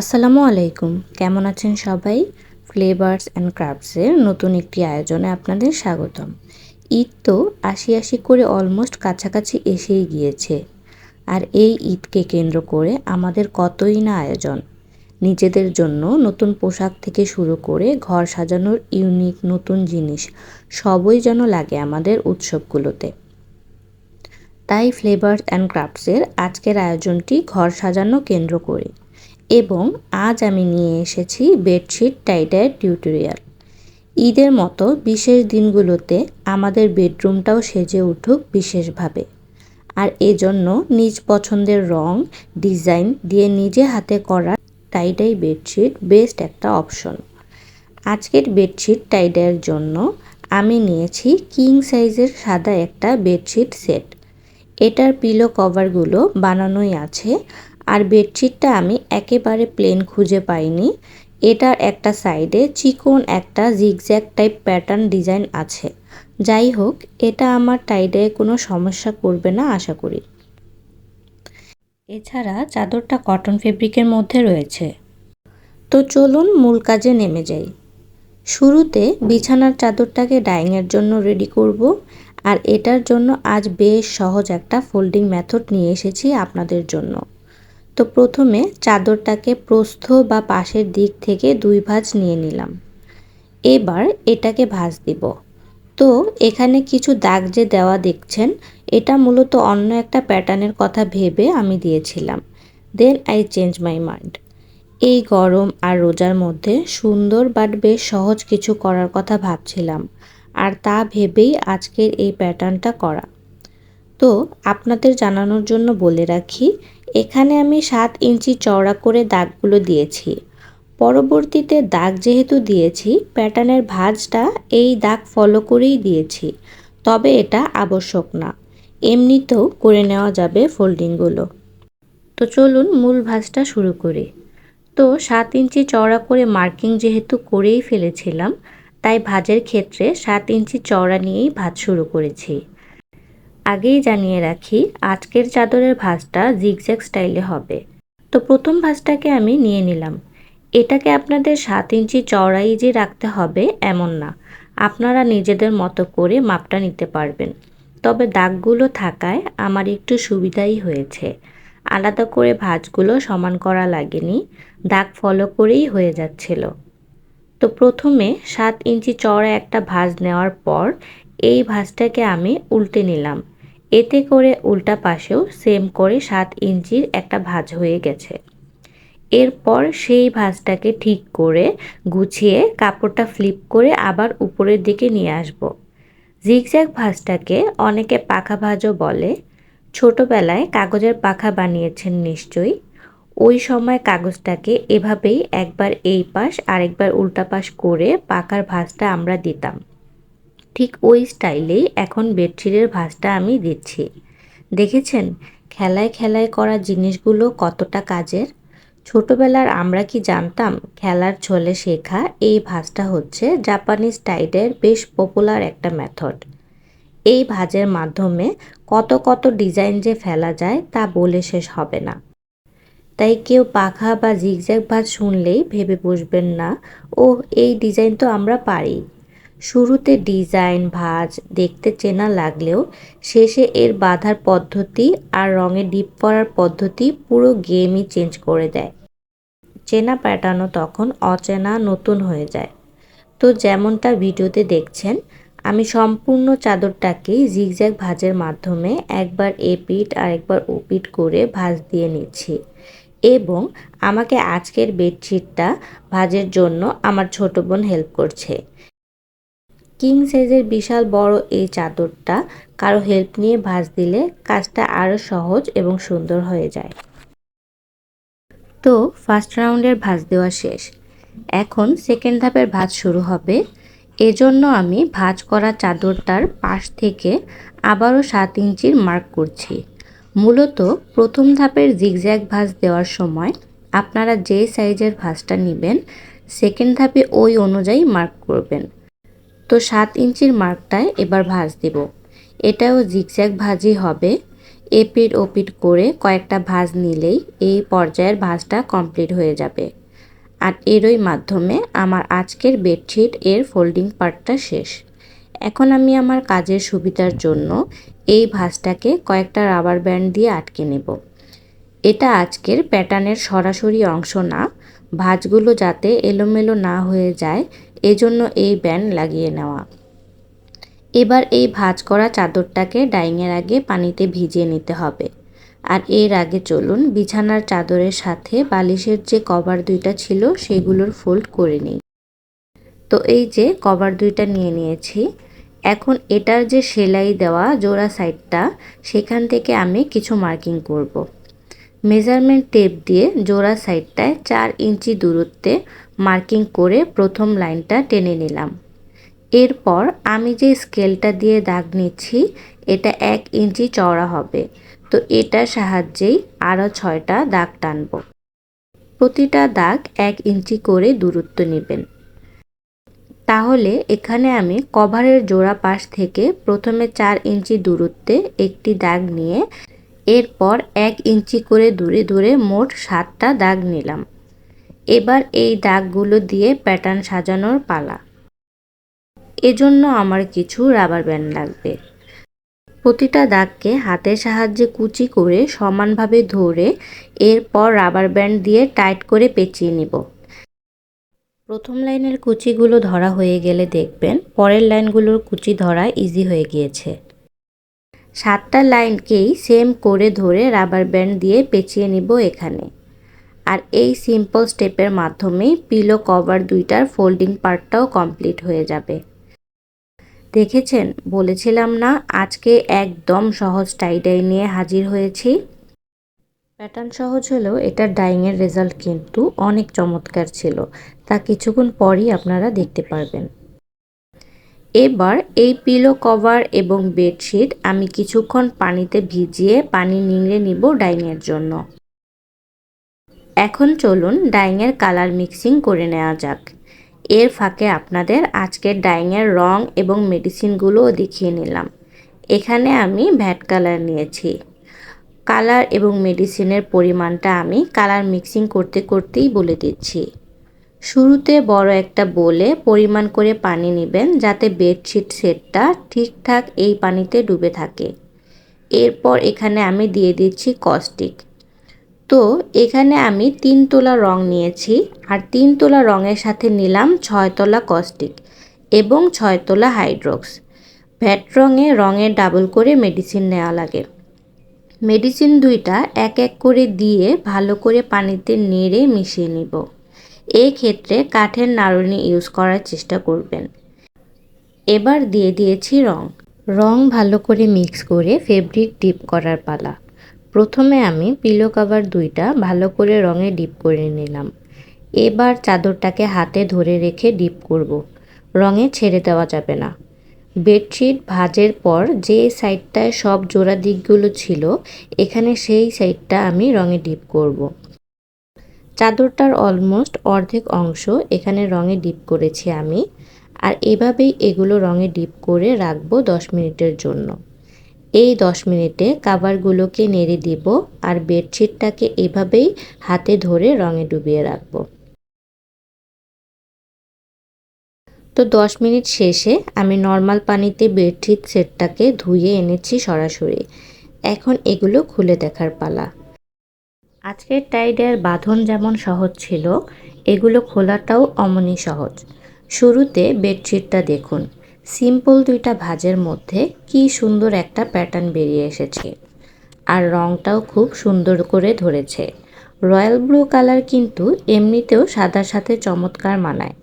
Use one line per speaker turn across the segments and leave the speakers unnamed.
আসসালামু আলাইকুম। কেমন আছেন সবাই? ফ্লেভার্স অ্যান্ড ক্রাফটসের নতুন একটি আয়োজনে আপনাদের স্বাগতম। ঈদ তো আশি আশি করে অলমোস্ট কাছাকাছি এসেই গিয়েছে। আর এই ঈদকে কেন্দ্র করে আমাদের কতই না আয়োজন। নিজেদের জন্য নতুন পোশাক থেকে শুরু করে ঘর সাজানোর ইউনিক নতুন জিনিস সবই যেন লাগে আমাদের উৎসবগুলোতে। তাই ফ্লেভার্স অ্যান্ড ক্রাফটসের আজকের আয়োজনটি ঘর সাজানো কেন্দ্র করে এবং আজ আমি নিয়ে এসেছি বেডশিট টাইডায়ের টিউটোরিয়াল। ঈদের মতো বিশেষ দিনগুলোতে আমাদের বেডরুমটাও সেজে উঠুক বিশেষভাবে। আর এজন্য নিজ পছন্দের রং, ডিজাইন দিয়ে নিজে হাতে করা টাইডাই বেডশিট বেস্ট একটা অপশন। আজকের বেডশিট টাইডাইয়ের জন্য আমি নিয়েছি কিং সাইজের সাদা একটা বেডশিট সেট। এটার পিলো কভারগুলো বানানোই আছে। আর বেডশিটটা আমি একেবারে প্লেন খুঁজে পাইনি। এটার একটা সাইডে চিকন একটা জিগজ্যাগ টাইপ প্যাটার্ন ডিজাইন আছে। যাই হোক, এটা আমার টাইডে কোনো সমস্যা করবে না, আশা করি। এছাড়া চাদরটা কটন ফেব্রিকের মধ্যে রয়েছে। তো চলুন মূল কাজে নেমে যাই। শুরুতে বিছানার চাদরটাকে ডাইংয়ের জন্য রেডি করব। আর এটার জন্য আজ বেশ সহজ একটা ফোল্ডিং মেথড নিয়ে এসেছি আপনাদের জন্য। তো প্রথমে চাদরটাকে প্রস্থ বা পাশের দিক থেকে দুই ভাঁজ নিয়ে নিলাম। এবার এটাকে ভাঁজ দিব। তো এখানে কিছু দাগ যে দেওয়া দেখছেন, এটা মূলত অন্য একটা প্যাটার্নের কথা ভেবে আমি দিয়েছিলাম। Then I change my mind এই গরম আর রোজার মধ্যে সুন্দর বাট বেশ সহজ কিছু করার কথা ভাবছিলাম, আর তা ভেবেই আজকের এই প্যাটার্নটা করা। তো আপনাদের জানানোর জন্য বলে রাখি এখানে আমি সাত ইঞ্চি চওড়া করে দাগগুলো দিয়েছি। পরবর্তীতে দাগ যেহেতু দিয়েছি, প্যাটার্নের ভাঁজটা এই দাগ ফলো করেই দিয়েছি, তবে এটা আবশ্যক না। এমনিতেও করে নেওয়া যাবে ফোল্ডিংগুলো তো চলুন মূল ভাঁজটা শুরু করি। তো সাত ইঞ্চি চওড়া করে মার্কিং যেহেতু করেই ফেলেছিলাম, তাই ভাজের ক্ষেত্রে সাত ইঞ্চি চওড়া নিয়েই ভাজ শুরু করেছি। আগেই জানিয়ে রাখি, আজকের চাদরের ভাঁজটা জিগজ্যাগ স্টাইলে হবে। তো প্রথম ভাঁজটাকে আমি নিয়ে নিলাম। এটাকে আপনাদের সাত ইঞ্চি চওড়াই যে রাখতে হবে এমন না। আপনারা নিজেদের মতো করে মাপটা নিতে পারবেন। তবে দাগগুলো থাকায় আমার একটু সুবিধাই হয়েছে। আলাদা করে ভাঁজগুলো সমান করা লাগেনি, দাগ ফলো করেই হয়ে যাচ্ছিল। তো প্রথমে সাত ইঞ্চি চওড়া একটা ভাঁজ নেওয়ার পর এই ভাঁজটাকে আমি উল্টে নিলাম। এতে করে উল্টা পাশেও সেম করে সাত ইঞ্চির একটা ভাঁজ হয়ে গেছে। এরপর সেই ভাঁজটাকে ঠিক করে গুছিয়ে কাপড়টা ফ্লিপ করে আবার উপরের দিকে নিয়ে আসব। জিগজ্যাগ ভাঁজটাকে অনেকে পাখা ভাঁজও বলে। ছোটোবেলায় কাগজের পাখা বানিয়েছেন নিশ্চয়ই। ওই সময় কাগজটাকে এভাবেই একবার এই পাশ আরেকবার উল্টা পাশ করে পাকার ভাঁজটা আমরা দিতাম। ঠিক ওই স্টাইলেই এখন বেডশিটের ভাঁজটা আমি দিচ্ছি। দেখেছেন? খেলায় খেলায় করা জিনিসগুলো কতটা কাজের? ছোটবেলার আমরা কি জানতাম খেলার ছলে শেখা এই ভাঁজটা হচ্ছে জাপানিজ টাইডের বেশ পপুলার একটা মেথড এই ভাঁজের মাধ্যমে কত কত ডিজাইন যে ফেলা যায় তা বলে শেষ হবে না। তাই কেউ পাখা বা জিগজ্যাগ ভাঁজ শুনলেই ভেবে বসবেন না ও এই ডিজাইন তো আমরা পারি। শুরুতে ডিজাইন, ভাঁজ, দেখতে চেনা লাগলেও শেষে এর বাঁধার পদ্ধতি আর রঙে ডিপ করার পদ্ধতি পুরো গেমই চেঞ্জ করে দেয়। চেনা প্যাটার্নও তখন অচেনা নতুন হয়ে যায়। তো যেমনটা ভিডিওতে দেখছেন, আমি সম্পূর্ণ চাদরটাকে জিগজ্যাগ ভাঁজের মাধ্যমে একবার এ এপিট আর একবার ও ওপিট করে ভাঁজ দিয়ে নিচ্ছি এবং আমাকে আজকের বেডশিটটা ভাঁজের জন্য আমার ছোট বোন হেল্প করছে। কিং সাইজের বিশাল বড় এই চাদরটা কারও হেল্প নিয়ে ভাঁজ দিলে কাজটা আরও সহজ এবং সুন্দর হয়ে যায়। তো ফার্স্ট রাউন্ডের ভাঁজ দেওয়া শেষ। এখন সেকেন্ড ধাপের ভাঁজ শুরু হবে। এজন্য আমি ভাঁজ করা চাদরটার পাশ থেকে আবারও সাত ইঞ্চির মার্ক করছি। মূলত প্রথম ধাপের জিগজ্যাগ ভাঁজ দেওয়ার সময় আপনারা যে সাইজের ভাঁজটা নেবেন সেকেন্ড ধাপে ওই অনুযায়ী মার্ক করবেন। তো সাত ইঞ্চির মার্কটায় এবার ভাঁজ দেব। এটাও জিগজ্যাগ ভাঁজই হবে। এপিট ওপিট করে কয়েকটা ভাঁজ নিলেই এই পর্যায়ের ভাঁজটা কমপ্লিট হয়ে যাবে। আর এরই মাধ্যমে আমার আজকের বেডশিট এর ফোল্ডিং পার্টটা শেষ। এখন আমি আমার কাজের সুবিধার জন্য এই ভাঁজটাকে কয়েকটা রাবার ব্যান্ড দিয়ে আটকে নেব। এটা আজকের প্যাটার্নের সরাসরি অংশ না। ভাঁজগুলো যাতে এলোমেলো না হয়ে যায় এজন্য এই ব্যান্ড লাগিয়ে নেওয়া। এবার এই ভাঁজ করা চাদরটাকে ডাইংয়ের আগে পানিতে ভিজিয়ে নিতে হবে। আর এর আগে চলুন বিছানার চাদরের সাথে বালিশের যে কভার দুইটা ছিল সেগুলোর ফোল্ড করে নিই। তো এই যে কভার দুইটা নিয়ে নিয়েছি। এখন এটার যে সেলাই দেওয়া জোড়া সাইডটা, সেখান থেকে আমি কিছু মার্কিং করব। মেজারমেন্ট টেপ দিয়ে জোড়া সাইডটায় চার ইঞ্চি দূরত্বে মার্কিং করে প্রথম লাইনটা টেনে নিলাম। এরপর আমি যে স্কেলটা দিয়ে দাগ নিচ্ছি, এটা এক ইঞ্চি চওড়া হবে। তো এটার সাহায্যেই আরও ছয়টা দাগ টানব। প্রতিটা দাগ এক ইঞ্চি করে দূরত্ব নেবেন। তাহলে এখানে আমি কভারের জোড়া পাশ থেকে প্রথমে চার ইঞ্চি দূরত্বে একটি দাগ নিয়ে, এরপর এক ইঞ্চি করে দূরে দূরে মোট সাতটা দাগ নিলাম। এবার এই দাগগুলো দিয়ে প্যাটার্ন সাজানোর পালা। এজন্য আমার কিছু রাবার ব্যান্ড লাগবে। প্রতিটা দাগকে হাতের সাহায্যে কুচি করে সমানভাবে ধরে এরপর রাবার ব্যান্ড দিয়ে টাইট করে পেঁচিয়ে নিব। প্রথম লাইনের কুচিগুলো ধরা হয়ে গেলে দেখবেন পরের লাইনগুলোর কুচি ধরা ইজি হয়ে গিয়েছে। সাতটা লাইনকেই সেম করে ধরে রাবার ব্যান্ড দিয়ে পেঁচিয়ে নিব এখানে। আর এই সিম্পল স্টেপের মাধ্যমেই পিলো কভার দুইটার ফোল্ডিং পার্টটাও কমপ্লিট হয়ে যাবে। দেখেছেন? বলেছিলাম না, আজকে একদম সহজ টাইডাই নিয়ে হাজির হয়েছি। প্যাটার্ন সহজ হলেও এটা ডাইংয়ের রেজাল্ট কিন্তু অনেক চমৎকার ছিল, তা কিছুক্ষণ পরই আপনারা দেখতে পারবেন। এবার এই পিলো কভার এবং বেডশিট আমি কিছুক্ষণ পানিতে ভিজিয়ে পানি নিংড়ে নিব ডাইংয়ের জন্য। এখন চলুন ডাইংয়ের কালার মিক্সিং করে নেওয়া যাক। এর ফাঁকে আপনাদের আজকের ডাইংয়ের রং এবং মেডিসিনগুলোও দেখিয়ে নিলাম। এখানে আমি ভ্যাট কালার নিয়েছি। কালার এবং মেডিসিনের পরিমাণটা আমি কালার মিক্সিং করতে করতেই বলে দিচ্ছি। শুরুতে বড় একটা বলে পরিমাণ করে পানি নেবেন যাতে বেডশিট সেটটা ঠিকঠাক এই পানিতে ডুবে থাকে। এরপর এখানে আমি দিয়ে দিচ্ছি কস্টিক। তো এখানে আমি তিন তোলা রং নিয়েছি আর তিন তোলা রঙের সাথে নিলাম ছয় তোলা কস্টিক এবং ছয় তোলা হাইড্রক্স। ভ্যাট রঙে রঙের ডাবল করে মেডিসিন নেওয়া লাগে। মেডিসিন দুইটা এক এক করে দিয়ে ভালো করে পানিতে নেড়ে মিশিয়ে নিব। এই ক্ষেত্রে কাঠের নাড়ুনি ইউজ করার চেষ্টা করবেন। এবার দিয়ে দিয়েছি রং। রং ভালো করে মিক্স করে ফেব্রিক ডিপ করার পালা। প্রথমে আমি পিলো কাভার দুইটা ভালো করে রঙে ডিপ করে নিলাম এবার চাদরটাকে হাতে ধরে রেখে ডিপ করব। রঙে ছেড়ে দেওয়া যাবে না বেডশিট ভাজের পর যে সাইডটায় সব জোড়া দিকগুলো ছিল, এখানে সেই সাইডটা আমি রঙে ডিপ করব। চাদরটার অলমোস্ট অর্ধেক অংশ এখানে রঙে ডিপ করেছি আমি আর এভাবেই এগুলো রঙে ডিপ করে রাখব দশ মিনিটের জন্য এই দশ মিনিটে কাভারগুলোকে নেড়ে দিব আর বেডশিটটাকে এভাবেই হাতে ধরে রঙে ডুবিয়ে রাখব। তো দশ মিনিট শেষে আমি নর্মাল পানিতে বেডশিট সেটটাকে ধুয়ে এনেছি সরাসরি। এখন এগুলো খুলে দেখার পালা। আজকের টাইডের বাঁধন যেমন সহজ ছিল, এগুলো খোলাটাও অমনই সহজ। শুরুতে বেডশিটটা দেখুন। সিম্পল দুইটা ভাজের মধ্যে কি সুন্দর একটা প্যাটার্ন বেরিয়ে এসেছে। আর রংটাও খুব সুন্দর করে ধরেছে। রয়্যাল ব্লু কালার কিন্তু এমনিতেও সাদার সাথে চমৎকার মানায়।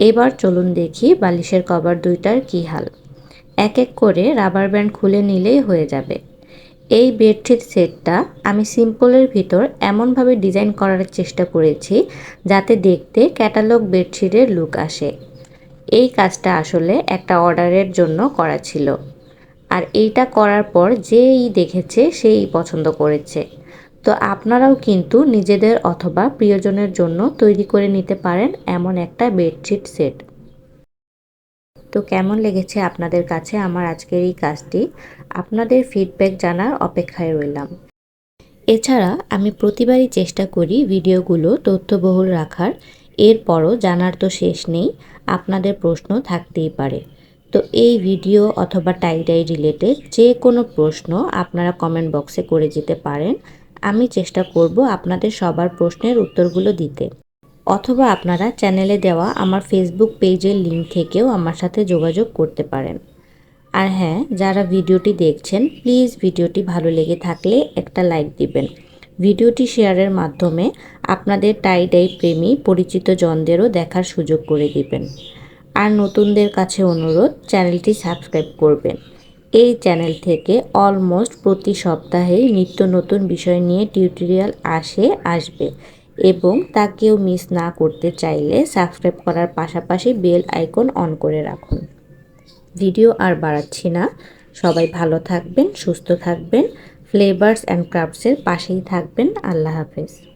এবার চলুন দেখি বালিশের কভার দুইটার কী হাল। এক এক করে রাবার ব্যান্ড খুলে নিলেই হয়ে যাবে। এই বেডশিট সেটটা আমি সিম্পলের ভিতর এমনভাবে ডিজাইন করার চেষ্টা করেছি যাতে দেখতে ক্যাটালগ বেডশিটের লুক আসে। এই কাজটা আসলে একটা অর্ডারের জন্য করা ছিল। আর এইটা করার পর যেই দেখেছে সেই পছন্দ করেছে। তো আপনারাও কিন্তু নিজেদের অথবা প্রিয়জনের জন্য তৈরি করে নিতে পারেন এমন একটা বেডশিট সেট। তো কেমন লেগেছে আপনাদের কাছে আমার আজকের এই কাজটি? আপনাদের ফিডব্যাক জানার অপেক্ষায় রইলাম। এছাড়া আমি প্রতিবারই চেষ্টা করি ভিডিওগুলো তথ্যবহুল রাখার এরপরও জানার তো শেষ নেই, আপনাদের প্রশ্ন থাকতেই পারে। তো এই ভিডিও অথবা টাইডাই রিলেটেড যে কোনো প্রশ্ন আপনারা কমেন্ট বক্সে করে যেতে পারেন। আমি চেষ্টা করব আপনাদের সবার প্রশ্নের উত্তরগুলো দিতে। অথবা আপনারা চ্যানেলে দেওয়া আমার ফেসবুক পেজের লিঙ্ক থেকেও আমার সাথে যোগাযোগ করতে পারেন। আর হ্যাঁ যারা ভিডিওটি দেখছেন প্লিজ ভিডিওটি ভালো লেগে থাকলে একটা লাইক দিবেন। ভিডিওটি শেয়ারের মাধ্যমে আপনাদের টাইডাই প্রেমী পরিচিত জনদেরও দেখার সুযোগ করে দিবেন। আর নতুনদের কাছে অনুরোধ, চ্যানেলটি সাবস্ক্রাইব করবেন। এই চ্যানেল থেকে অলমোস্ট প্রতি সপ্তাহেই নিত্য নতুন বিষয় নিয়ে টিউটোরিয়াল আসে, আসবে এবং তা কেউ মিস না করতে চাইলে সাবস্ক্রাইব করার পাশাপাশি বেল আইকন অন করে রাখুন। ভিডিও আর বাড়াচ্ছি না। সবাই ভালো থাকবেন, সুস্থ থাকবেন। ফ্লেভার্স অ্যান্ড ক্রাফটসের পাশেই থাকবেন। আল্লাহ হাফেজ।